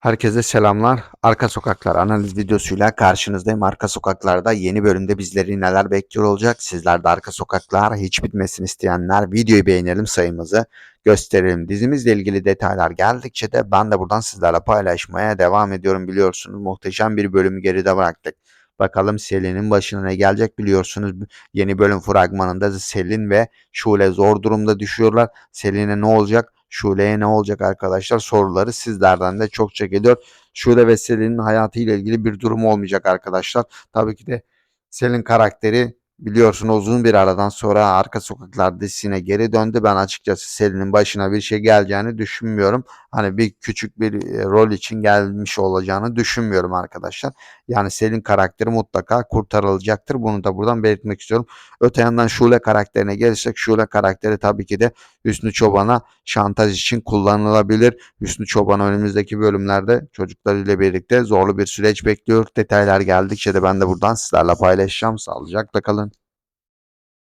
Herkese selamlar. Arka Sokaklar analiz videosuyla karşınızdayım. Arka Sokaklar'da yeni bölümde bizleri neler bekliyor olacak? Sizler de Arka Sokaklar hiç bitmesin isteyenler videoyu beğenelim sayımızı gösterelim. Dizimizle ilgili detaylar geldikçe de ben de buradan sizlerle paylaşmaya devam ediyorum biliyorsunuz. Muhteşem bir bölümü geride bıraktık. Bakalım Selin'in başına ne gelecek biliyorsunuz. Yeni bölüm fragmanında Selin ve Şule zor durumda düşüyorlar. Selin'e ne olacak? Şule'ye ne olacak arkadaşlar soruları sizlerden de çokça geliyor. Şule ve Selin'in hayatıyla ilgili bir durum olmayacak arkadaşlar. Tabii ki de Selin karakteri biliyorsun uzun bir aradan sonra Arka Sokaklar dizisine geri döndü. Ben açıkçası Selin'in başına bir şey geleceğini düşünmüyorum. Hani bir küçük bir e, rol için gelmiş olacağını düşünmüyorum arkadaşlar. Yani Selin karakteri mutlaka kurtarılacaktır. Bunu da buradan belirtmek istiyorum. Öte yandan Şule karakterine gelirsek Şule karakteri tabii ki de Hüsnü Çoban'a şantaj için kullanılabilir. Hüsnü Çoban önümüzdeki bölümlerde çocuklarıyla birlikte zorlu bir süreç bekliyor. Detaylar geldikçe de ben de buradan sizlerle paylaşacağım. Sağlıcakla kalın.